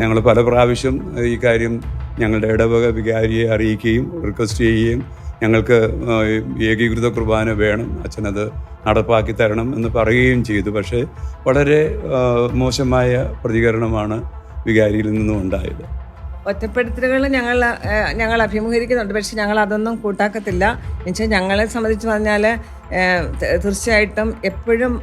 ഞങ്ങൾ പല പ്രാവശ്യം ഈ കാര്യം ഞങ്ങളുടെ ഇടവക വികാരിയെ അറിയിക്കുകയും റിക്വസ്റ്റ് ചെയ്യുകയും ഞങ്ങൾക്ക് ഏകീകൃത കുർബാന വേണം അച്ഛനത് നടപ്പാക്കി തരണം എന്ന് പറയുകയും ചെയ്തു. പക്ഷേ വളരെ മോശമായ പ്രതികരണമാണ് വികാരിയിൽ നിന്നും ഉണ്ടായത്. ഒറ്റപ്പെടുത്തലുകൾ ഞങ്ങൾ ഞങ്ങൾ അഭിമുഖീകരിക്കുന്നുണ്ട്. പക്ഷെ ഞങ്ങൾ അതൊന്നും കൂട്ടാക്കത്തില്ല. എന്നുവെച്ചാൽ ഞങ്ങളെ സംബന്ധിച്ച് പറഞ്ഞാൽ തീർച്ചയായിട്ടും എപ്പോഴും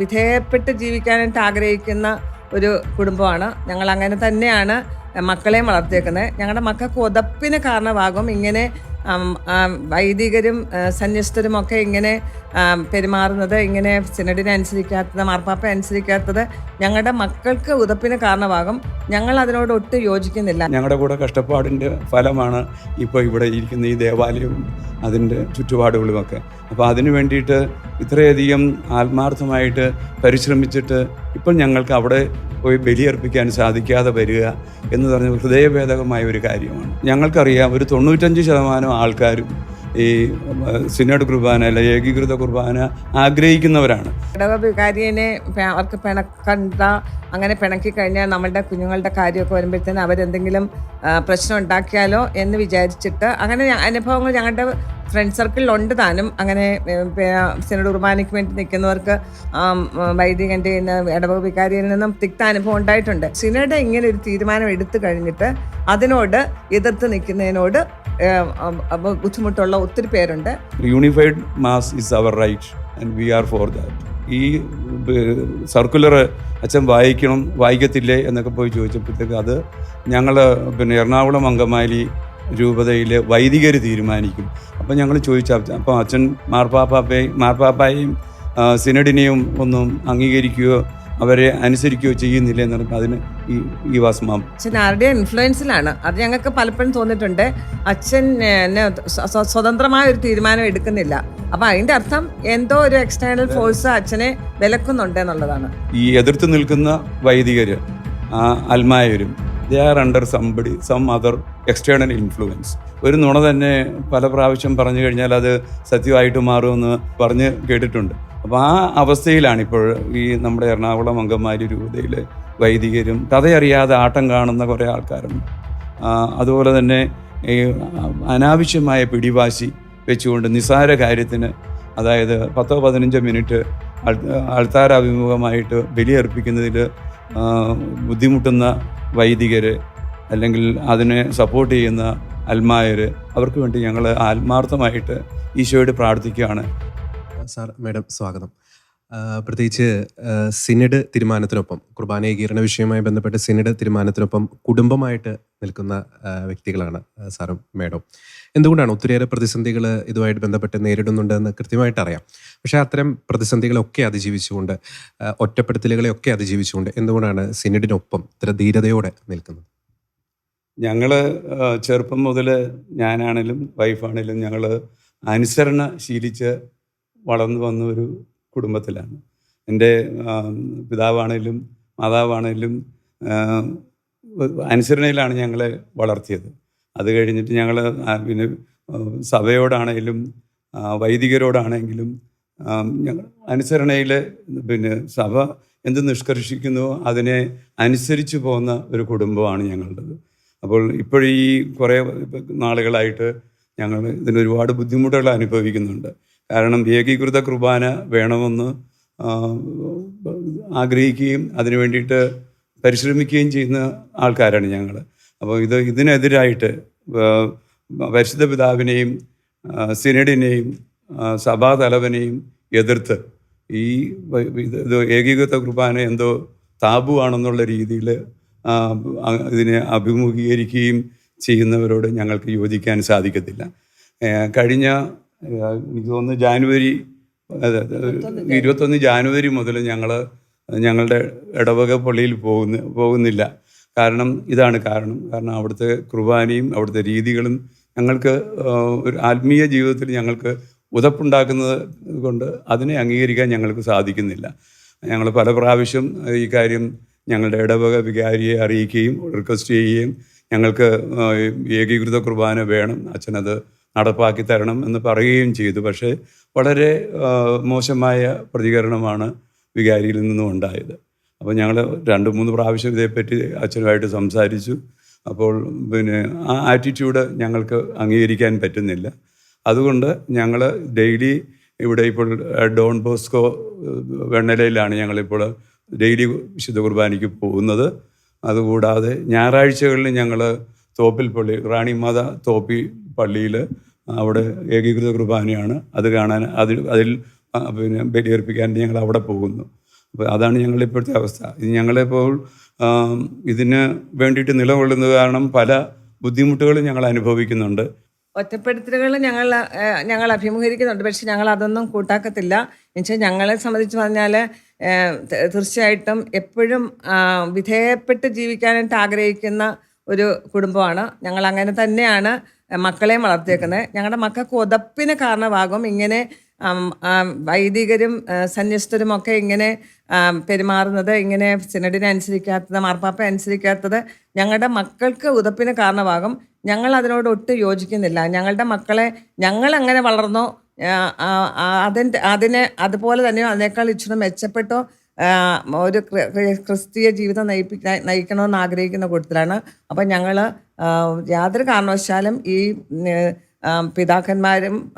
വിധേയപ്പെട്ട് ജീവിക്കാനായിട്ട് ആഗ്രഹിക്കുന്ന ഒരു കുടുംബമാണ്. ഞങ്ങൾ അങ്ങനെ തന്നെയാണ് മക്കളെയും വളർത്തിയേക്കുന്നത്. ഞങ്ങളുടെ മക്കൾക്ക് ഉതപ്പിന് കാരണമാകും ഇങ്ങനെ വൈദികരും ആ, സന്യസ്തരും ഒക്കെ ഇങ്ങനെ പെരുമാറുന്നത് ഇങ്ങനെ സിനഡിനെ അനുസരിക്കാത്തത് മാർപ്പാപ്പ അനുസരിക്കാത്തത് ഞങ്ങളുടെ മക്കൾക്ക് ഉതപ്പിന് കാരണമാകും. ഞങ്ങൾ അതിനോട് ഒട്ടും യോജിക്കുന്നില്ല. ഞങ്ങളുടെ കൂടെ കഷ്ടപ്പാടിന്റെ ഫലമാണ് ഇപ്പോൾ ഇവിടെ ഇരിക്കുന്ന ഈ ദേവാലയവും അതിന്റെ ചുറ്റുപാടുകളുമൊക്കെ. അപ്പോൾ അതിനു വേണ്ടിയിട്ട് ഇത്രയധികം ആത്മാർത്ഥമായിട്ട് പരിശ്രമിച്ചിട്ട് ഇപ്പോൾ ഞങ്ങൾക്ക് അവിടെ പോയി ബലിയർപ്പിക്കാൻ സാധിക്കാതെ വരിക എന്ന് പറഞ്ഞ ഹൃദയഭേദകമായ ഒരു കാര്യമാണ്. ഞങ്ങൾക്കറിയാം ഒരു തൊണ്ണൂറ്റഞ്ച് ശതമാനം ആൾക്കാരും ഈ സിനഡ് കുർബാന അല്ല ഏകീകൃത കുർബാന ആഗ്രഹിക്കുന്നവരാണ്. ഇടവ അവർക്ക് പിണക്കണ്ട അങ്ങനെ പിണക്കി കഴിഞ്ഞാൽ നമ്മളുടെ കുഞ്ഞുങ്ങളുടെ കാര്യമൊക്കെ വരുമ്പോഴത്തേന് അവരെന്തെങ്കിലും പ്രശ്നം ഉണ്ടാക്കിയാലോ എന്ന് വിചാരിച്ചിട്ട് അങ്ങനെ അനുഭവങ്ങൾ ഞങ്ങളുടെ ഫ്രണ്ട് സർക്കിളിൽ ഉണ്ട് താനും. അങ്ങനെ സിനഡ് കുർബാനയ്ക്ക് വേണ്ടി നിൽക്കുന്നവർക്ക് വൈദികന്റെ ഇടവക വികാരിയിൽ നിന്നും തിക്ത അനുഭവം ഉണ്ടായിട്ടുണ്ട്. സിനഡ് ഇങ്ങനെ ഒരു തീരുമാനം എടുത്തു കഴിഞ്ഞിട്ട് അതിനോട് എതിർത്ത് നിൽക്കുന്നതിനോട് ബുദ്ധിമുട്ടുള്ള ഒത്തിരി പേരുണ്ട്. Unified mass is our right and we are for that ഈ സർക്കുലർ അച്ഛൻ വായിക്കണം വായിക്കത്തില്ലേ എന്നൊക്കെ പോയി ചോദിച്ചപ്പോഴത്തേക്ക് അത് ഞങ്ങൾ പിന്നെ എറണാകുളം അങ്കമാലി രൂപതയിലെ വൈദികർ തീരുമാനിക്കും. അപ്പം ഞങ്ങൾ ചോദിച്ച അപ്പം അച്ഛൻ മാർപ്പാപ്പാപ്പയും മാർപ്പാപ്പായും സിനഡിനെയും ഒന്നും അംഗീകരിക്കുകയോ അവരെ അനുസരിക്കുകയോ ചെയ്യുന്നില്ല എന്ന് പറഞ്ഞപ്പോൾ അതിന് ഈ ഈ വാസ്മാം അച്ഛൻ ആരുടെ ഇൻഫ്ലുവൻസിലാണ് അത് ഞങ്ങൾക്ക് പലപ്പോഴും തോന്നിയിട്ടുണ്ട്. അച്ഛൻ സ്വതന്ത്രമായ ഒരു തീരുമാനം എടുക്കുന്നില്ല. അപ്പൊ അതിന്റെ അർത്ഥം എന്തോ ഒരു എക്സ്റ്റേണൽ ഫോഴ്സ് അച്ഛനെ വിലക്കുന്നുണ്ട് എന്നുള്ളതാണ്. ഈ എതിർത്ത് നിൽക്കുന്ന വൈദികര് അൽമായരും they are under somebody some other external influence ഒരു നുണ തന്നെ പല പ്രാവശ്യം പറഞ്ഞു കഴിഞ്ഞാൽ അത് സത്യമായിട്ട് മാറുമെന്ന് പറഞ്ഞ് കേട്ടിട്ടുണ്ട്. അപ്പോൾ ആ അവസ്ഥയിലാണ് ഇപ്പോൾ ഈ നമ്മുടെ എറണാകുളം അങ്കമാലി രൂപതയിലെ വൈദികരും കഥയറിയാതെ ആട്ടം കാണുന്ന കുറേ ആൾക്കാരും അതുപോലെ തന്നെ ഈ അനാവശ്യമായ പിടിവാശി വെച്ചുകൊണ്ട് നിസ്സാര കാര്യത്തിന് അതായത് പത്തോ പതിനഞ്ചോ മിനിറ്റ് ആൾത്താര അഭിമുഖമായിട്ട് ബലിയർപ്പിക്കുന്നതിൽ ബുദ്ധിമുട്ടുന്ന വൈദികർ അല്ലെങ്കിൽ അതിനെ സപ്പോർട്ട് ചെയ്യുന്ന അൽമായർ അവർക്ക് വേണ്ടി ഞങ്ങൾ ആത്മാർത്ഥമായിട്ട് ഈശോയോട് പ്രാർത്ഥിക്കുകയാണ്. സാർ മാഡം സ്വാഗതം. പ്രത്യേകിച്ച് സിനിഡ് തീരുമാനത്തിനൊപ്പം കുർബാന ഏകീകരണ വിഷയവുമായി ബന്ധപ്പെട്ട് സിനഡ് തീരുമാനത്തിനൊപ്പം കുടുംബമായിട്ട് നിൽക്കുന്ന വ്യക്തികളാണ് സാറും മാഡം എന്തുകൊണ്ടാണ് ഒത്തിരിയേറെ പ്രതിസന്ധികൾ ഇതുമായിട്ട് ബന്ധപ്പെട്ട് നേരിടുന്നുണ്ടെന്ന് കൃത്യമായിട്ട് അറിയാം. പക്ഷേ അത്തരം പ്രതിസന്ധികളൊക്കെ അതിജീവിച്ചുകൊണ്ട് ഒറ്റപ്പെടുത്തലുകളെയൊക്കെ അതിജീവിച്ചുകൊണ്ട് എന്തുകൊണ്ടാണ് സിനഡിനൊപ്പം ഇത്ര ധീരതയോടെ നിൽക്കുന്നത്? ഞങ്ങൾ ചെറുപ്പം മുതൽ ഞാനാണേലും വൈഫാണേലും ഞങ്ങൾ അനുസരണ ശീലിച്ച് വളർന്നു വന്ന ഒരു കുടുംബത്തിലാണ്. എന്റെ പിതാവാണേലും മാതാവാണേലും അനുസരണയിലാണ് ഞങ്ങളെ വളർത്തിയത്. അത് കഴിഞ്ഞിട്ട് ഞങ്ങൾ പിന്നെ സഭയോടാണേലും വൈദികരോടാണെങ്കിലും ഞങ്ങൾ അനുസരണയിൽ പിന്നെ സഭ എന്ത് നിഷ്കർഷിക്കുന്നു അതിനെ അനുസരിച്ച് പോകുന്ന ഒരു കുടുംബമാണ് ഞങ്ങളുടേത്. അപ്പോൾ ഇപ്പോഴീ കുറേ നാളുകളായിട്ട് ഞങ്ങൾ ഇതിന് ഒരുപാട് ബുദ്ധിമുട്ടുകൾ അനുഭവിക്കുന്നുണ്ട്. കാരണം ഏകീകൃത കുർബാന വേണമെന്ന് ആഗ്രഹിക്കുകയും അതിനു വേണ്ടിയിട്ട് പരിശ്രമിക്കുകയും ചെയ്യുന്ന ആൾക്കാരാണ് ഞങ്ങൾ അപ്പോൾ ഇത് ഇതിനെതിരായിട്ട് പരിശുദ്ധ പിതാവിനെയും സിനഡിനെയും സഭാതലവനെയും എതിർത്ത് ഈ ഇത് ഏകീകൃത കുർബാന എന്തോ താബുവാണെന്നുള്ള രീതിയിൽ ഇതിനെ അഭിമുഖീകരിക്കുകയും ചെയ്യുന്നവരോട് ഞങ്ങൾക്ക് യോജിക്കാൻ സാധിക്കത്തില്ല. കഴിഞ്ഞ എനിക്ക് തോന്നുന്നു ജാനുവരി അതെ, ഇരുപത്തൊന്ന് ജാനുവരി മുതൽ ഞങ്ങൾ ഞങ്ങളുടെ ഇടവക പള്ളിയിൽ പോകുന്ന പോകുന്നില്ല. കാരണം ഇതാണ് കാരണം. കാരണം അവിടുത്തെ കുർബാനയും അവിടുത്തെ രീതികളും ഞങ്ങൾക്ക് ഒരു ആത്മീയ ജീവിതത്തിൽ ഞങ്ങൾക്ക് ഉതപ്പുണ്ടാക്കുന്നത് കൊണ്ട് അതിനെ അംഗീകരിക്കാൻ ഞങ്ങൾക്ക് സാധിക്കുന്നില്ല. ഞങ്ങൾ പല പ്രാവശ്യം ഈ കാര്യം ഞങ്ങളുടെ ഇടവക വികാരിയെ അറിയിക്കുകയും റിക്വസ്റ്റ് ചെയ്യുകയും ഞങ്ങൾക്ക് ഏകീകൃത കുർബാന വേണം. അച്ഛനത് നടപ്പാക്കി തരണം എന്ന് പറയുകയും ചെയ്തു. പക്ഷേ വളരെ മോശമായ പ്രതികരണമാണ് വികാരിയിൽ നിന്നും ഉണ്ടായത്. അപ്പോൾ ഞങ്ങൾ രണ്ട് മൂന്ന് പ്രാവശ്യം ഇതേപ്പറ്റി അച്ഛനുമായിട്ട് സംസാരിച്ചു. അപ്പോൾ പിന്നെ ആ ആറ്റിറ്റ്യൂഡ് ഞങ്ങൾക്ക് അംഗീകരിക്കാൻ പറ്റുന്നില്ല. അതുകൊണ്ട് ഞങ്ങൾ ഡെയിലി ഇവിടെ ഇപ്പോൾ ഡോൺ ബോസ്കോ വെണ്ണലയിലാണ് ഞങ്ങളിപ്പോൾ ഡെയിലി വിശുദ്ധ കുർബാനയ്ക്ക് പോകുന്നത്. അതുകൂടാതെ ഞായറാഴ്ചകളിൽ ഞങ്ങൾ തോപ്പിൽ പള്ളി റാണിമാത തോപ്പി പള്ളിയിൽ അവിടെ ഏകീകൃത കുർബാനയാണ്. അത് കാണാൻ അതിൽ അതിൽ പിന്നെ ബലിയർപ്പിക്കാൻ ഞങ്ങൾ അവിടെ പോകുന്നു. അപ്പോൾ അതാണ് ഞങ്ങളുടെ ഇപ്പോഴത്തെ അവസ്ഥ. ഇത് ഞങ്ങളിപ്പോൾ ഇതിന് വേണ്ടിയിട്ട് നിലകൊള്ളുന്നത് കാരണം പല ബുദ്ധിമുട്ടുകളും ഞങ്ങൾ അനുഭവിക്കുന്നുണ്ട്. ഒറ്റപ്പെടുത്തലുകൾ ഞങ്ങൾ ഞങ്ങൾ അഭിമുഖീകരിക്കുന്നുണ്ട്. പക്ഷെ ഞങ്ങൾ അതൊന്നും കൂട്ടാക്കത്തില്ല. എന്നുവെച്ചാൽ ഞങ്ങളെ സംബന്ധിച്ച് പറഞ്ഞാൽ തീർച്ചയായിട്ടും എപ്പോഴും വിധേയപ്പെട്ട് ജീവിക്കാനായിട്ട് ആഗ്രഹിക്കുന്ന ഒരു കുടുംബമാണ്. ഞങ്ങൾ അങ്ങനെ തന്നെയാണ് മക്കളെയും വളർത്തിയേക്കുന്നത്. ഞങ്ങളുടെ മക്കൾക്ക് ഉതപ്പിന് കാരണമാകും. ഇങ്ങനെ വൈദികരും സന്യസ്തരും ഒക്കെ ഇങ്ങനെ പെരുമാറുന്നത് ഇങ്ങനെ സിനഡിനെ അനുസരിക്കാത്തത് മാർപ്പാപ്പ അനുസരിക്കാത്തത് ഞങ്ങളുടെ മക്കൾക്ക് ഉതപ്പിന് കാരണമാകും. ഞങ്ങൾ അതിനോട് ഒട്ടും യോജിക്കുന്നില്ല. ഞങ്ങളുടെ മക്കളെ ഞങ്ങൾ അങ്ങനെ വളർന്നോ അതിന്റെ അതിനെ അതുപോലെ തന്നെയോ അതിനേക്കാൾ ഇച്ചിരി മെച്ചപ്പെട്ടോ ഒരു ക്രി- ക്രി- ക്രിസ്തീയ ജീവിതം നയിപ്പി നയിക്കണമെന്ന് ആഗ്രഹിക്കുന്ന കൂട്ടത്തിലാണ്. അപ്പം ഞങ്ങൾ യാതൊരു കാരണവശാലും ഈ പിതാക്കന്മാരും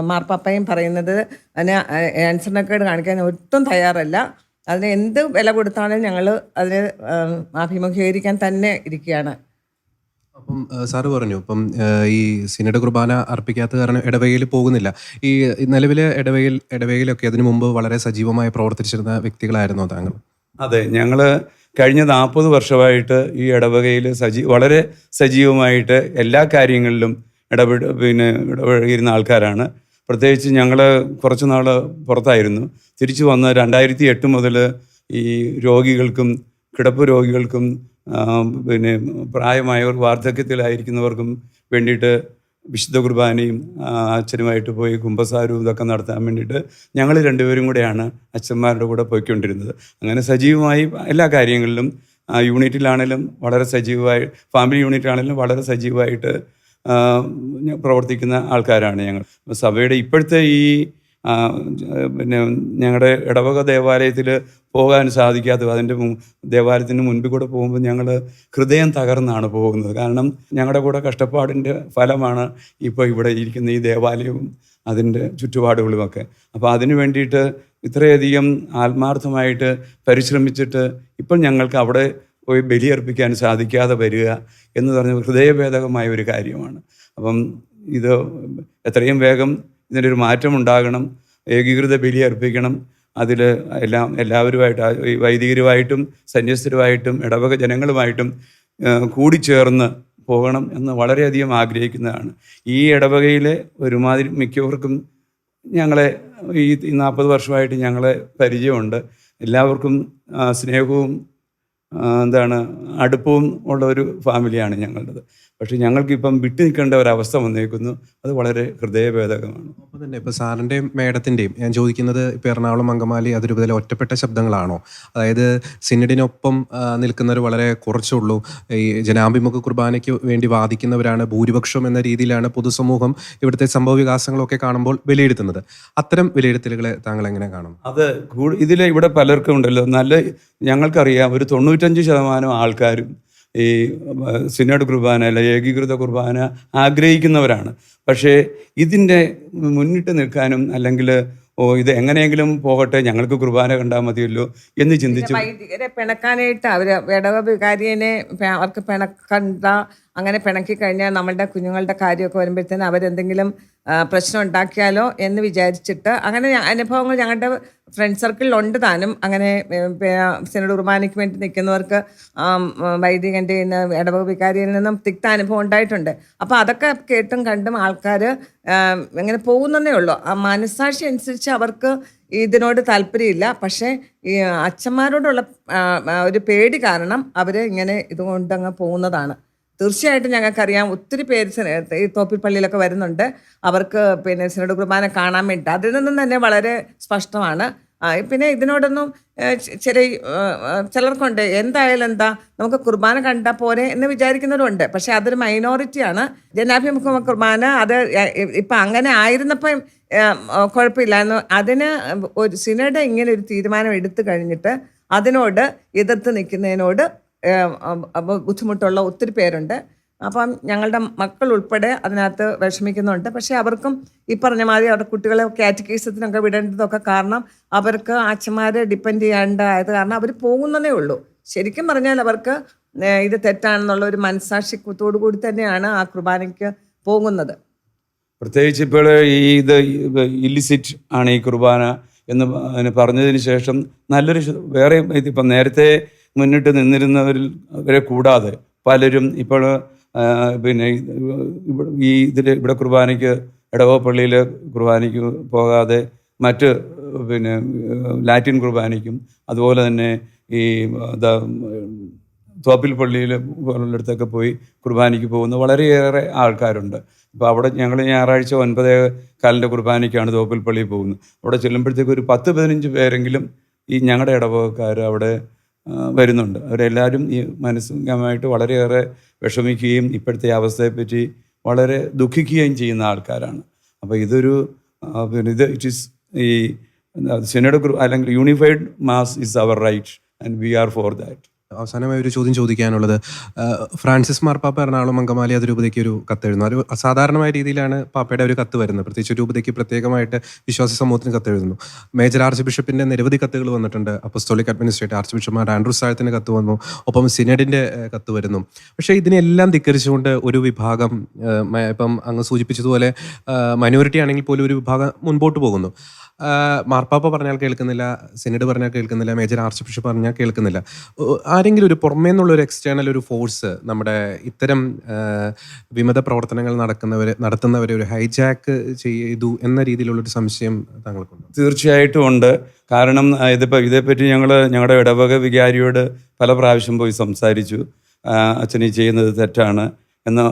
മാർപ്പാപ്പയും പറയുന്നത് അതിന് അനുസരണക്കേട് കാണിക്കാൻ ഒട്ടും തയ്യാറല്ല. അതിന് എന്ത് വില കൊടുത്താണെങ്കിലും ഞങ്ങൾ അതിന് അഭിമുഖീകരിക്കാൻ തന്നെ ഇരിക്കുകയാണ്. അപ്പം സാറ് പറഞ്ഞു ഇപ്പം ഈ സിനഡ് കുർബാന അർപ്പിക്കാത്ത കാരണം ഇടവകയിൽ പോകുന്നില്ല. ഈ നിലവിലെ ഇടവകയിൽ ഇടവകയിലൊക്കെ അതിനു മുമ്പ് വളരെ സജീവമായി പ്രവർത്തിച്ചിരുന്ന വ്യക്തികളായിരുന്നു താങ്കൾ. അതെ ഞങ്ങൾ കഴിഞ്ഞ നാൽപ്പത് വർഷമായിട്ട് ഈ ഇടവകയിൽ സജീ വളരെ സജീവമായിട്ട് എല്ലാ കാര്യങ്ങളിലും ഇടപെട പിന്നെ ഇടപഴകിയിരുന്ന ആൾക്കാരാണ്. പ്രത്യേകിച്ച് ഞങ്ങൾ കുറച്ച് നാൾ പുറത്തായിരുന്നു. തിരിച്ചു വന്ന് രണ്ടായിരത്തി എട്ട് മുതൽ ഈ രോഗികൾക്കും കിടപ്പ് രോഗികൾക്കും പിന്നെ പ്രായമായവർ വാർദ്ധക്യത്തിലായിരിക്കുന്നവർക്കും വേണ്ടിയിട്ട് വിശുദ്ധ കുർബാനയും അച്ഛനുമായിട്ട് പോയി കുമ്പസാരവും ഇതൊക്കെ നടത്താൻ വേണ്ടിയിട്ട് ഞങ്ങൾ രണ്ടുപേരും കൂടെയാണ് അച്ഛന്മാരുടെ കൂടെ പോയിക്കൊണ്ടിരുന്നത്. അങ്ങനെ സജീവമായി എല്ലാ കാര്യങ്ങളിലും യൂണിറ്റിലാണെങ്കിലും വളരെ സജീവമായി ഫാമിലി യൂണിറ്റാണെങ്കിലും വളരെ സജീവമായിട്ട് പ്രവർത്തിക്കുന്ന ആൾക്കാരാണ് ഞങ്ങൾ. സഭയുടെ ഇപ്പോഴത്തെ ഈ പിന്നെ ഞങ്ങളുടെ ഇടവക ദേവാലയത്തിൽ പോകാൻ സാധിക്കാത്തത് അതിന്റെ ദേവാലയത്തിന് മുൻപിൽ കൂടെ പോകുമ്പോൾ ഞങ്ങൾ ഹൃദയം തകർന്നാണ് പോകുന്നത്. കാരണം ഞങ്ങളുടെ കൂടെ കഷ്ടപ്പാടിന്റെ ഫലമാണ് ഇപ്പോൾ ഇവിടെ ഇരിക്കുന്ന ഈ ദേവാലയവും അതിന്റെ ചുറ്റുപാടുകളുമൊക്കെ. അപ്പോൾ അതിനു വേണ്ടിയിട്ട് ഇത്രയധികം ആത്മാർത്ഥമായിട്ട് പരിശ്രമിച്ചിട്ട് ഇപ്പം ഞങ്ങൾക്ക് അവിടെ പോയി ബലിയർപ്പിക്കാൻ സാധിക്കാതെ വരിക എന്ന് പറഞ്ഞ ഹൃദയഭേദകമായ ഒരു കാര്യമാണ്. അപ്പം ഇത് എത്രയും വേഗം ഇതിന്റെ ഒരു മാറ്റം ഉണ്ടാകണം ഏകീകൃത ബലി അർപ്പിക്കണം. അതിൽ എല്ലാം എല്ലാവരുമായിട്ട് വൈദികരുമായിട്ടും സന്യസ്തരുമായിട്ടും ഇടവക ജനങ്ങളുമായിട്ടും കൂടി കൂടിച്ചേർന്ന് പോകണം എന്ന് വളരെയധികം ആഗ്രഹിക്കുന്നതാണ്. ഈ ഇടവകയിലെ ഒരുമാതിരി മിക്കവർക്കും ഞങ്ങളെ ഈ നാൽപ്പത് വർഷമായിട്ട് ഞങ്ങളെ പരിചയമുണ്ട്. എല്ലാവർക്കും സ്നേഹവും എന്താണ് അടുപ്പവും ഉള്ള ഒരു ഫാമിലിയാണ് ഞങ്ങളുടേത്. പക്ഷേ ഞങ്ങൾക്കിപ്പം വിട്ടു നിൽക്കേണ്ട ഒരവസ്ഥ വന്നേക്കുന്നു. അത് വളരെ ഹൃദയഭേദകമാണ്. അപ്പോൾ തന്നെ ഇപ്പോൾ സാറിന്റെയും മേഡത്തിന്റെയും ഞാൻ ചോദിക്കുന്നത് ഇപ്പോൾ എറണാകുളം അങ്കമാലി അതിരൂപതയിലെ ഒറ്റപ്പെട്ട ശബ്ദങ്ങളാണോ? അതായത് സിനഡിനൊപ്പം നിൽക്കുന്നവർ വളരെ കുറച്ചുള്ളൂ. ഈ ജനാഭിമുഖ കുർബാനയ്ക്ക് വേണ്ടി വാദിക്കുന്നവരാണ് ഭൂരിപക്ഷം എന്ന രീതിയിലാണ് പൊതുസമൂഹം ഇവിടുത്തെ സംഭവ വികാസങ്ങളൊക്കെ കാണുമ്പോൾ വിലയിരുത്തുന്നത്. അത്തരം വിലയിരുത്തലുകളെ താങ്കൾ എങ്ങനെ കാണും? അത് ഇതിലെ ഇതിൽ ഇവിടെ പലർക്കും ഉണ്ടല്ലോ. നല്ല ഞങ്ങൾക്കറിയാം ഒരു തൊണ്ണൂറ്റഞ്ച് ശതമാനം ആൾക്കാരും ഈ സിനഡ് കുർബാന അല്ലെ ഏകീകൃത കുർബാന ആഗ്രഹിക്കുന്നവരാണ്. പക്ഷേ ഇതിന്റെ മുന്നിട്ട് നിൽക്കാനും അല്ലെങ്കിൽ ഓ ഇത് എങ്ങനെയെങ്കിലും പോകട്ടെ ഞങ്ങൾക്ക് കുർബാന കണ്ടാൽ മതിയല്ലോ എന്ന് ചിന്തിച്ചു. വൈദികരെ പിണക്കാനായിട്ട് അവർ ഇടവ വികാരിയനെ അവർക്ക് പിണക്കണ്ട അങ്ങനെ പിണക്കി കഴിഞ്ഞാൽ നമ്മളുടെ കുഞ്ഞുങ്ങളുടെ കാര്യമൊക്കെ വരുമ്പോഴത്തേന് അവരെന്തെങ്കിലും പ്രശ്നം ഉണ്ടാക്കിയാലോ എന്ന് വിചാരിച്ചിട്ട് അങ്ങനെ അനുഭവങ്ങൾ ഞങ്ങളുടെ ഫ്രണ്ട് സർക്കിളിൽ ഉണ്ട് താനും. അങ്ങനെ സിനഡ് കുർബാനയ്ക്ക് വേണ്ടി നിൽക്കുന്നവർക്ക് വൈദികന്റെ ഇടവക വികാരിയിൽ നിന്നും തിക്ത അനുഭവം ഉണ്ടായിട്ടുണ്ട്. അപ്പോൾ അതൊക്കെ കേട്ടും കണ്ടും ആൾക്കാർ ഇങ്ങനെ പോകുന്നതേ ഉള്ളൂ. ആ മനസാക്ഷി അനുസരിച്ച് അവർക്ക് ഇതിനോട് താല്പര്യമില്ല. പക്ഷേ ഈ അച്ഛന്മാരോടുള്ള ഒരു പേടി കാരണം അവർ ഇങ്ങനെ ഇതുകൊണ്ട് അങ്ങ് പോകുന്നതാണ്. തീർച്ചയായിട്ടും ഞങ്ങൾക്കറിയാം. ഒത്തിരി പേര് ഈ തോപ്പിപ്പള്ളിയിലൊക്കെ വരുന്നുണ്ട്. അവർക്ക് പിന്നെ സിനോട് കുർബാന കാണാൻ വേണ്ടി. അതിൽ നിന്നും തന്നെ വളരെ സ്പഷ്ടമാണ്. പിന്നെ ഇതിനോടൊന്നും ചില ചിലർക്കുണ്ട്. എന്തായാലും എന്താ നമുക്ക് കുർബാന കണ്ടാൽ പോരെ എന്ന് വിചാരിക്കുന്നവരുണ്ട്. പക്ഷെ അതൊരു മൈനോറിറ്റിയാണ് ജനാഭിമുഖ കുർബാന അത് ഇപ്പം അങ്ങനെ ആയിരുന്നപ്പം കുഴപ്പമില്ലായിരുന്നു അതിന് ഒരു സിനഡ് ഇങ്ങനെ ഒരു തീരുമാനം എടുത്തു കഴിഞ്ഞിട്ട് അതിനോട് എതിർത്ത് നിൽക്കുന്നതിനോട് ബുദ്ധിമുട്ടുള്ള ഒത്തിരി പേരുണ്ട്. അപ്പം ഞങ്ങളുടെ മക്കൾ ഉൾപ്പെടെ അതിനകത്ത് വിഷമിക്കുന്നുണ്ട്. പക്ഷേ അവർക്കും ഈ പറഞ്ഞ മാതിരി അവരുടെ കുട്ടികളെ കാറ്റഗീസത്തിനൊക്കെ വിടേണ്ടതൊക്കെ കാരണം അവർക്ക് അച്ഛന്മാരെ ഡിപ്പെൻഡ് ചെയ്യേണ്ടതായത് കാരണം അവർ പോകുന്നതേ ഉള്ളൂ. ശരിക്കും പറഞ്ഞാൽ അവർക്ക് ഇത് തെറ്റാണെന്നുള്ള ഒരു മനസാക്ഷിത്തോടു കൂടി തന്നെയാണ് ആ കുർബാനയ്ക്ക് പോകുന്നത്. പ്രത്യേകിച്ച് ഇപ്പോൾ ഈ ഇത് ഇല്ലിസിറ്റ് ആണ് ഈ കുർബാന എന്ന് പറഞ്ഞതിന് ശേഷം നല്ലൊരു വേറെ ഇതിപ്പം നേരത്തെ മുന്നിട്ട് നിന്നിരുന്നവരിൽ അവരെ കൂടാതെ പലരും ഇപ്പോൾ പിന്നെ ഈ- ഇതിൽ ഇവിടെ കുർബാനയ്ക്ക് ഇടവോ പള്ളിയിൽ കുർബാനയ്ക്ക് പോകാതെ മറ്റ് പിന്നെ ലാറ്റിൻ കുർബാനയ്ക്കും അതുപോലെ തന്നെ ഈ തോപ്പിൽ പള്ളിയിൽ പോലുള്ളിടത്തൊക്കെ പോയി കുർബാനയ്ക്ക് പോകുന്ന വളരെയേറെ ആൾക്കാരുണ്ട്. അപ്പോൾ അവിടെ ഞങ്ങൾ ഞായറാഴ്ച ഒൻപതേ കാലിന്റെ കുർബാനയ്ക്കാണ് തോപ്പിൽ പള്ളിയിൽ പോകുന്നത്. അവിടെ ചെല്ലുമ്പോഴത്തേക്ക് ഒരു പത്ത് പതിനഞ്ച് പേരെങ്കിലും ഈ ഞങ്ങളുടെ ഇടവകക്കാർ അവിടെ വരുന്നുണ്ട്. അവരെല്ലാവരും ഈ മാനസികമായിട്ട് വളരെയേറെ വിഷമിക്കുകയും ഇപ്പോഴത്തെ അവസ്ഥയെപ്പറ്റി വളരെ ദുഃഖിക്കുകയും ചെയ്യുന്ന ആൾക്കാരാണ്. അപ്പോൾ ഇതൊരു ഇത് ഇറ്റ് ഈസ് ഈ സിനഡ് ഗ്രൂപ്പ് അല്ലെങ്കിൽ unified mass is our right and we are for that അവസാനമായി ഒരു ചോദ്യം ചോദിക്കാനുള്ളത്. ഫ്രാൻസിസ് മാർപ്പാപ്പ എറണാകുളം അങ്കമാലി അതിരൂപതയ്ക്ക് ഒരു കത്ത് എഴുതുന്നു ഒരു അസാധാരണമായ രീതിയിലാണ് പാപ്പയുടെ ഒരു കത്ത് വരുന്നത്. പ്രത്യേകിച്ച് രൂപതയ്ക്ക് പ്രത്യേകമായിട്ട് വിശ്വാസ സമൂഹത്തിന് കത്ത് എഴുതുന്നു മേജർ ആർച്ച് ബിഷപ്പിന്റെ നിരവധി കത്തുകൾ വന്നിട്ടുണ്ട്. അപ്പസ്തോലിക് അഡ്മിനിസ്ട്രേറ്റർ ആർച്ച് ബിഷപ്പ്മാർ ആൻഡ്രൂ സാഴത്തിന് കത്ത് വന്നു. ഒപ്പം സിനഡിന്റെ കത്ത് വരുന്നു. പക്ഷേ ഇതിനെല്ലാം ധിക്കരിച്ചുകൊണ്ട് ഒരു വിഭാഗം ഇപ്പം അങ്ങ് സൂചിപ്പിച്ചതുപോലെ മൈനോറിറ്റി ആണെങ്കിൽ പോലും ഒരു വിഭാഗം മുൻപോട്ട് പോകുന്നു. മാർപ്പാപ്പ പറഞ്ഞാൽ കേൾക്കുന്നില്ല സിനഡ് പറഞ്ഞാൽ കേൾക്കുന്നില്ല മേജർ ആർച്ച് ബിഷപ്പ് പറഞ്ഞാൽ കേൾക്കുന്നില്ല. ഓ, ആരെങ്കിലും ഒരു പുറമേ നിന്നുള്ള ഒരു എക്സ്റ്റേണൽ ഒരു ഫോഴ്സ് നമ്മുടെ ഇത്തരം വിമത പ്രവർത്തനങ്ങൾ നടക്കുന്നവരെ നടത്തുന്നവരെ ഒരു ഹൈജാക്ക് ചെയ്തു എന്ന രീതിയിലുള്ള ഒരു സംശയം താങ്കൾക്കുണ്ട്? തീർച്ചയായിട്ടും ഉണ്ട്. കാരണം ഇതിപ്പോൾ ഇതേപ്പറ്റി ഞങ്ങൾ ഞങ്ങളുടെ ഇടവക വികാരിയോട് പല പ്രാവശ്യം പോയി സംസാരിച്ചു. അച്ഛൻ ഈ ചെയ്യുന്നത് തെറ്റാണ് എന്ന്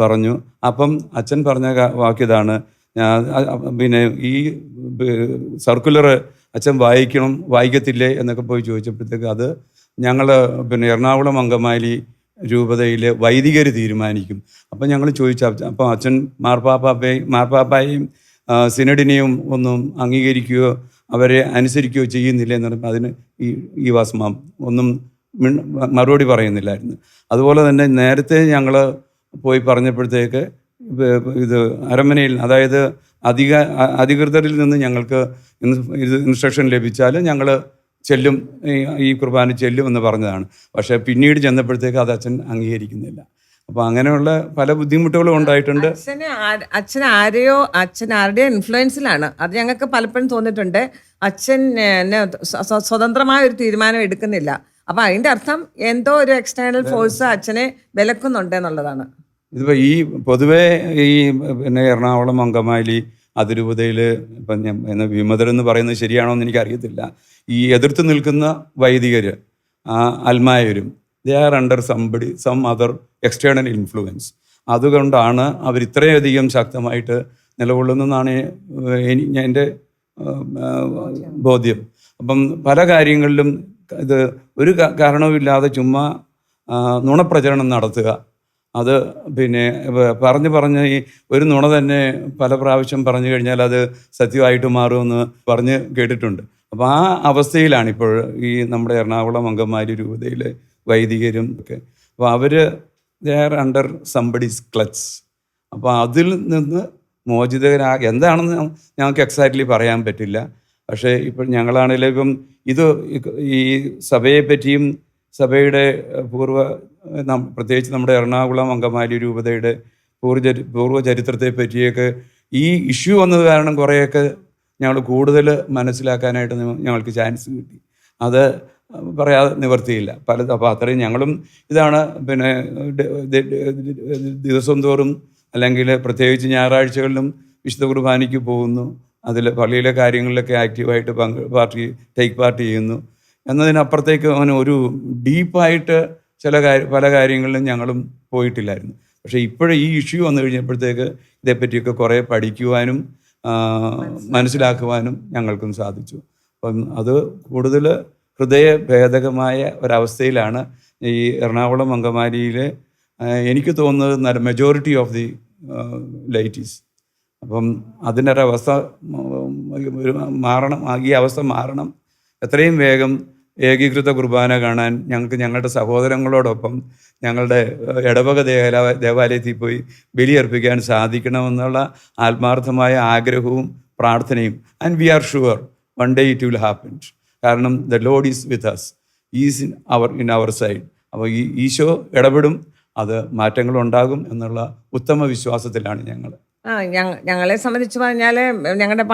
പറഞ്ഞു. അപ്പം അച്ഛൻ പറഞ്ഞ വാക്കിതാണ് പിന്നെ ഈ സർക്കുലർ അച്ഛൻ വായിക്കണം വായിക്കത്തില്ലേ എന്നൊക്കെ പോയി ചോദിച്ചപ്പോഴത്തേക്ക് അത് ഞങ്ങൾ പിന്നെ എറണാകുളം അങ്കമാലി രൂപതയിലെ വൈദികർ തീരുമാനിക്കും. അപ്പം ഞങ്ങൾ ചോദിച്ച അപ്പം അച്ഛൻ മാർപ്പാപ്പാപ്പയും മാർപ്പാപ്പായും സിനഡിനെയും ഒന്നും അംഗീകരിക്കുകയോ അവരെ അനുസരിക്കുകയോ ചെയ്യുന്നില്ല എന്ന് പറയുമ്പോൾ അതിന് ഈ ഈ വാസ്മാം ഒന്നും മറുപടി പറയുന്നില്ലായിരുന്നു. അതുപോലെ തന്നെ നേരത്തെ ഞങ്ങൾ പോയി പറഞ്ഞപ്പോഴത്തേക്ക് ഇത് അരമനയിൽ അതായത് അധിക അധികൃതരിൽ നിന്ന് ഞങ്ങൾക്ക് ഇത് ഇൻസ്ട്രക്ഷൻ ലഭിച്ചാൽ ഞങ്ങൾ ചെല്ലും ഈ- കുർബാന ചെല്ലും എന്ന് പറഞ്ഞതാണ്. പക്ഷേ പിന്നീട് ചെന്നപ്പോഴത്തേക്ക് അത് അച്ഛൻ അംഗീകരിക്കുന്നില്ല. അപ്പൊ അങ്ങനെയുള്ള പല ബുദ്ധിമുട്ടുകളും ഉണ്ടായിട്ടുണ്ട്. അച്ഛന് അച്ഛൻ ആരെയോ അച്ഛൻ ആരുടെയോ ഇൻഫ്ലുവൻസിലാണ് അത് ഞങ്ങൾക്ക് പലപ്പോഴും തോന്നിയിട്ടുണ്ട്. അച്ഛൻ സ്വതന്ത്രമായ ഒരു തീരുമാനം എടുക്കുന്നില്ല. അപ്പൊ അതിന്റെ അർത്ഥം എന്തോ ഒരു എക്സ്റ്റേണൽ ഫോഴ്സ് അച്ഛനെ വിലക്കുന്നുണ്ട് എന്നുള്ളതാണ്. ഇതിപ്പോ ഈ പൊതുവേ ഈ പിന്നെ എറണാകുളം അങ്കമാലി അതിരൂപതയിൽ ഇപ്പം ഞാൻ എന്ന വിമതരെന്ന് പറയുന്നത് ശരിയാണോ എന്ന് എനിക്കറിയത്തില്ല. ഈ എതിർത്ത് നിൽക്കുന്ന വൈദികർ അൽമായരും they are under somebody some other external influence അതുകൊണ്ടാണ് അവർ ഇത്രയധികം ശക്തമായിട്ട് നിലകൊള്ളുന്നതെന്നാണ് എന്റെ ബോധ്യം. അപ്പം പല കാര്യങ്ങളിലും ഇത് ഒരു കാരണവുമില്ലാതെ ചുമ്മാ നുണപ്രചരണം നടത്തുക. അത് പിന്നെ പറഞ്ഞ് പറഞ്ഞ് ഈ ഒരു നുണ തന്നെ പല പ്രാവശ്യം പറഞ്ഞു കഴിഞ്ഞാൽ അത് സത്യമായിട്ട് മാറുമെന്ന് പറഞ്ഞ് കേട്ടിട്ടുണ്ട്. അപ്പോൾ ആ അവസ്ഥയിലാണ് ഇപ്പോൾ ഈ നമ്മുടെ എറണാകുളം അങ്കമാലി രൂപതയിലെ വൈദികരും ഒക്കെ. അപ്പോൾ അവർ ദർ അണ്ടർ സംബഡീസ് ക്ലച്ച് അപ്പോൾ അതിൽ നിന്ന് മോചിതരാ എന്താണെന്ന് ഞങ്ങൾക്ക് എക്സാക്ട്ലി പറയാൻ പറ്റില്ല. പക്ഷേ ഇപ്പോൾ ഞങ്ങളാണെങ്കിലും ഇപ്പം ഇത് ഈ സഭയെ പറ്റിയും സഭയുടെ പൂർവ പ്രത്യേകിച്ച് നമ്മുടെ എറണാകുളം അങ്കമാലി രൂപതയുടെ പൂർവ പൂർവ ചരിത്രത്തെ പറ്റിയൊക്കെ ഈ ഇഷ്യൂ വന്നത് കാരണം കുറേയൊക്കെ ഞങ്ങൾ കൂടുതൽ മനസ്സിലാക്കാനായിട്ട് ഞങ്ങൾക്ക് ചാൻസ് കിട്ടി. അത് പറയാതെ നിവർത്തിയില്ല. പല അപ്പോൾ അത്രയും ഞങ്ങളും ഇതാണ് പിന്നെ ദിവസം തോറും അല്ലെങ്കിൽ പ്രത്യേകിച്ച് ഞായറാഴ്ചകളിലും വിശുദ്ധ കുർബാനയ്ക്ക് പോകുന്നു. അതിൽ പള്ളിയിലെ കാര്യങ്ങളിലൊക്കെ ആക്റ്റീവായിട്ട് പങ്ക് പാർട്ടി ടേക്ക് പാർട്ടി ചെയ്യുന്നു. എന്നതിനപ്പുറത്തേക്ക് അങ്ങനെ ഒരു ഡീപ്പായിട്ട് ചില കാര്യ പല കാര്യങ്ങളിലും ഞങ്ങളും പോയിട്ടില്ലായിരുന്നു. പക്ഷേ ഇപ്പോഴും ഈ ഇഷ്യൂ വന്നു കഴിഞ്ഞപ്പോഴത്തേക്ക് ഇതേപ്പറ്റിയൊക്കെ കുറേ പഠിക്കുവാനും മനസ്സിലാക്കുവാനും ഞങ്ങൾക്കും സാധിച്ചു. അപ്പം അത് കൂടുതൽ ഹൃദയഭേദകമായ ഒരവസ്ഥയിലാണ് ഈ എറണാകുളം അങ്കമാലിയിൽ എനിക്ക് തോന്നുന്നത് മെജോറിറ്റി ഓഫ് ദി ലൈറ്റീസ് അപ്പം അതിന്റെ ഒരവസ്ഥ മാറണം ഈ അവസ്ഥ മാറണം. എത്രയും വേഗം ഏകീകൃത കുർബാന കാണാൻ ഞങ്ങൾക്ക് ഞങ്ങളുടെ സഹോദരങ്ങളോടൊപ്പം ഞങ്ങളുടെ ഇടവക ദേവാലയത്തിൽ പോയി ബലിയർപ്പിക്കാൻ സാധിക്കണമെന്നുള്ള ആത്മാർത്ഥമായ ആഗ്രഹവും പ്രാർത്ഥനയും. And we are sure one day it will happen കാരണം the Lord is with us is in our in our side അപ്പോൾ ഈ ഈശോ ഇടപെടും അത് മാറ്റങ്ങളുണ്ടാകും എന്നുള്ള ഉത്തമ വിശ്വാസത്തിലാണ് ഞങ്ങൾ. ആ ഞങ്ങ ഞങ്ങളെ സംബന്ധിച്ച് പറഞ്ഞാൽ ഞങ്ങളുടെ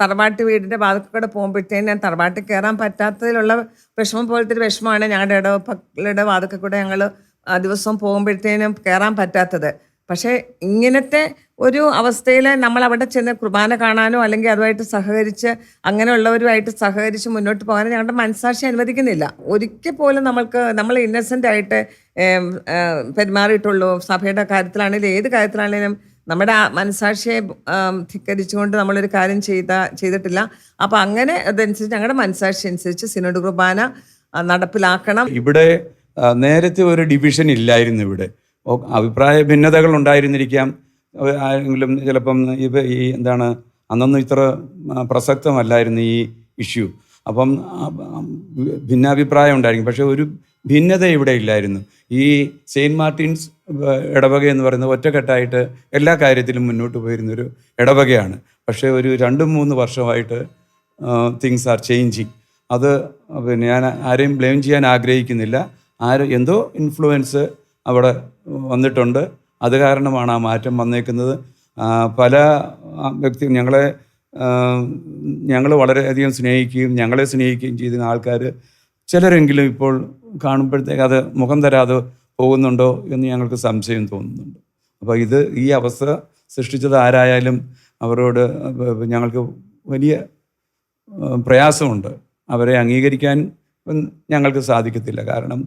തറവാട്ട് വീടിന്റെ വാതിൽ കൂടെ പോകുമ്പോഴത്തേന് തറവാട്ടിൽ കയറാൻ പറ്റാത്തതിലുള്ള വിഷമം പോലത്തെ ഒരു വിഷമമാണ് ഞങ്ങളുടെ ഇടവപ്പക്കളുടെ വാതക്കൂടെ കൂടെ ഞങ്ങൾ ദിവസവും പോകുമ്പോഴത്തേനും കയറാൻ പറ്റാത്തത്. പക്ഷേ ഇങ്ങനത്തെ ഒരു അവസ്ഥയിൽ നമ്മൾ അവിടെ ചെന്ന് കുർബാന കാണാനോ അല്ലെങ്കിൽ അതുമായിട്ട് സഹകരിച്ച് അങ്ങനെയുള്ളവരുമായിട്ട് സഹകരിച്ച് മുന്നോട്ട് പോകാനോ ഞങ്ങളുടെ മനസാക്ഷി അനുവദിക്കുന്നില്ല. ഒരിക്കൽ പോലും നമ്മൾക്ക് നമ്മൾ ഇന്നസെന്റ് ആയിട്ട് പെരുമാറിയിട്ടുള്ളൂ. സഭയുടെ കാര്യത്തിലാണെങ്കിലും ഏത് കാര്യത്തിലാണെങ്കിലും നമ്മുടെ മനസാക്ഷിയെ ധിക്കരിച്ചുകൊണ്ട് നമ്മളൊരു കാര്യം ചെയ്ത ചെയ്തിട്ടില്ല. അപ്പം അങ്ങനെ അതനുസരിച്ച് ഞങ്ങളുടെ മനസാക്ഷി അനുസരിച്ച് സിനോഡ് കുർബാന നടപ്പിലാക്കണം. ഇവിടെ നേരത്തെ ഒരു ഡിവിഷൻ ഇല്ലായിരുന്നു ഇവിടെ. അഭിപ്രായ ഭിന്നതകൾ ഉണ്ടായിരുന്നിരിക്കാം. ആരെങ്കിലും ചിലപ്പം ഇവ ഈ എന്താണ് അന്നൊന്നും ഇത്ര പ്രസക്തമല്ലായിരുന്നു ഈ ഇഷ്യൂ. അപ്പം ഭിന്നാഭിപ്രായം ഉണ്ടായിരിക്കും. പക്ഷെ ഒരു ഭിന്നത ഇവിടെ ഇല്ലായിരുന്നു. ഈ സെയിന്റ് മാർട്ടിൻസ് ഇടവക എന്ന് പറയുന്നത് ഒറ്റക്കെട്ടായിട്ട് എല്ലാ കാര്യത്തിലും മുന്നോട്ട് പോയിരുന്നൊരു ഇടവകയാണ്. പക്ഷേ ഒരു രണ്ടും മൂന്ന് വർഷമായിട്ട് തിങ്സ് ആർ ചേഞ്ചിങ് അത് പിന്നെ ഞാൻ ആരെയും ബ്ലെയിം ചെയ്യാൻ ആഗ്രഹിക്കുന്നില്ല. ആര് എന്തോ ഇൻഫ്ലുവൻസ് അവിടെ വന്നിട്ടുണ്ട്. അത് കാരണമാണ് ആ മാറ്റം വന്നേക്കുന്നത്. പല വ്യക്തി ഞങ്ങളെ ഞങ്ങൾ വളരെയധികം സ്നേഹിക്കുകയും ഞങ്ങളെ സ്നേഹിക്കുകയും ചെയ്യുന്ന ആൾക്കാർ ചിലരെങ്കിലും ഇപ്പോൾ കാണുമ്പോഴത്തേക്ക് അത് മുഖം തരാതെ പോകുന്നുണ്ടോ എന്ന് ഞങ്ങൾക്ക് സംശയം തോന്നുന്നുണ്ട്. അപ്പോൾ ഇത് ഈ അവസ്ഥ സൃഷ്ടിച്ചത് ആരായാലും അവരോട് ഞങ്ങൾക്ക് വലിയ പ്രയാസമുണ്ട്. അവരെ അംഗീകരിക്കാൻ ഞങ്ങൾക്ക് സാധിക്കത്തില്ല. കാരണം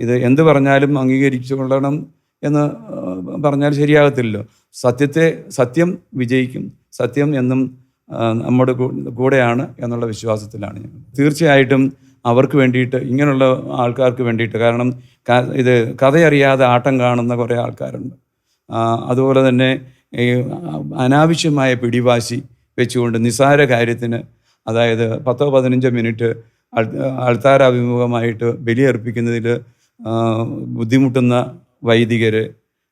ഇത് എന്ത് പറഞ്ഞാലും അംഗീകരിച്ചു കൊള്ളണം എന്ന് പറഞ്ഞാൽ ശരിയാകത്തില്ലല്ലോ. സത്യത്തെ സത്യം വിജയിക്കും. സത്യം എന്നും നമ്മുടെ കൂടെയാണ് എന്നുള്ള വിശ്വാസത്തിലാണ് ഞങ്ങൾ. തീർച്ചയായിട്ടും അവർക്ക് വേണ്ടിയിട്ട് ഇങ്ങനെയുള്ള ആൾക്കാർക്ക് വേണ്ടിയിട്ട്. കാരണം ഇത് കഥയറിയാതെ ആട്ടം കാണുന്ന കുറേ ആൾക്കാരുണ്ട്. അതുപോലെ തന്നെ ഈ അനാവശ്യമായ പിടിവാശി വെച്ചുകൊണ്ട് നിസ്സാര കാര്യത്തിന് അതായത് പത്തോ പതിനഞ്ചോ മിനിറ്റ് അൾ അഭിമുഖമായിട്ട് ബലിയർപ്പിക്കുന്നതിൽ ബുദ്ധിമുട്ടുന്ന വൈദികർ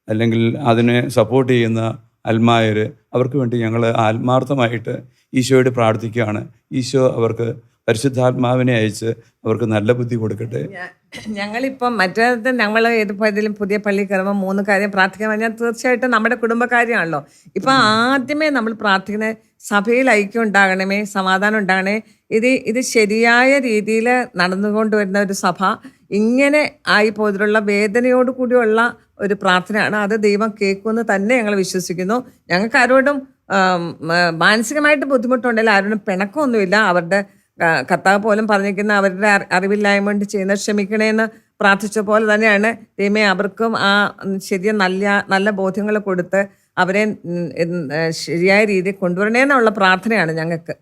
അല്ലെങ്കിൽ അതിനെ സപ്പോർട്ട് ചെയ്യുന്ന അൽമായർ അവർക്ക് വേണ്ടി ഞങ്ങൾ ആത്മാർത്ഥമായിട്ട് ഈശോയോട് പ്രാർത്ഥിക്കുകയാണ്. ഈശോ അവർക്ക് പരിശുദ്ധാത്മാവിനെ അയച്ച് അവർക്ക് നല്ല ബുദ്ധി കൊടുക്കട്ടെ. ഞങ്ങളിപ്പം മറ്റേത് ഞങ്ങൾ ഏതിലും പുതിയ പള്ളി കയറുമ്പോൾ മൂന്ന് കാര്യം പ്രാർത്ഥിക്കാൻ പറഞ്ഞാൽ തീർച്ചയായിട്ടും നമ്മുടെ കുടുംബകാര്യമാണല്ലോ ഇപ്പം ആദ്യമേ നമ്മൾ പ്രാർത്ഥിക്കുന്ന സഭയിൽ ഐക്യം ഉണ്ടാകണമേ സമാധാനം ഉണ്ടാകണേ ഇത് ഇത് ശരിയായ രീതിയിൽ നടന്നുകൊണ്ട് വരുന്ന ഒരു സഭ ഇങ്ങനെ ആയി പോയതിലുള്ള വേദനയോട് കൂടിയുള്ള ഒരു പ്രാർത്ഥനയാണ്. അത് ദൈവം കേൾക്കുമെന്ന് തന്നെ ഞങ്ങൾ വിശ്വസിക്കുന്നു. ഞങ്ങൾക്ക് ആരോടും മാനസികമായിട്ട് ബുദ്ധിമുട്ടുണ്ടെങ്കിൽ ആരോടും പിണക്കമൊന്നുമില്ല. അവരുടെ കർത്താവ് പോലും പറഞ്ഞിരിക്കുന്ന അവരുടെ അറിവില്ലായ്മ കൊണ്ട് ചെയ്യുന്ന ക്ഷമിക്കണേന്ന് പ്രാർത്ഥിച്ച പോലെ തന്നെയാണ് ദൈവമേ അവർക്കും ആ ശരിയ നല്ല നല്ല ബോധ്യങ്ങൾ കൊടുത്ത് അവരെ ശരിയായ രീതിയിൽ കൊണ്ടുവരണേന്നുള്ള പ്രാർത്ഥനയാണ് ഞങ്ങൾക്ക്.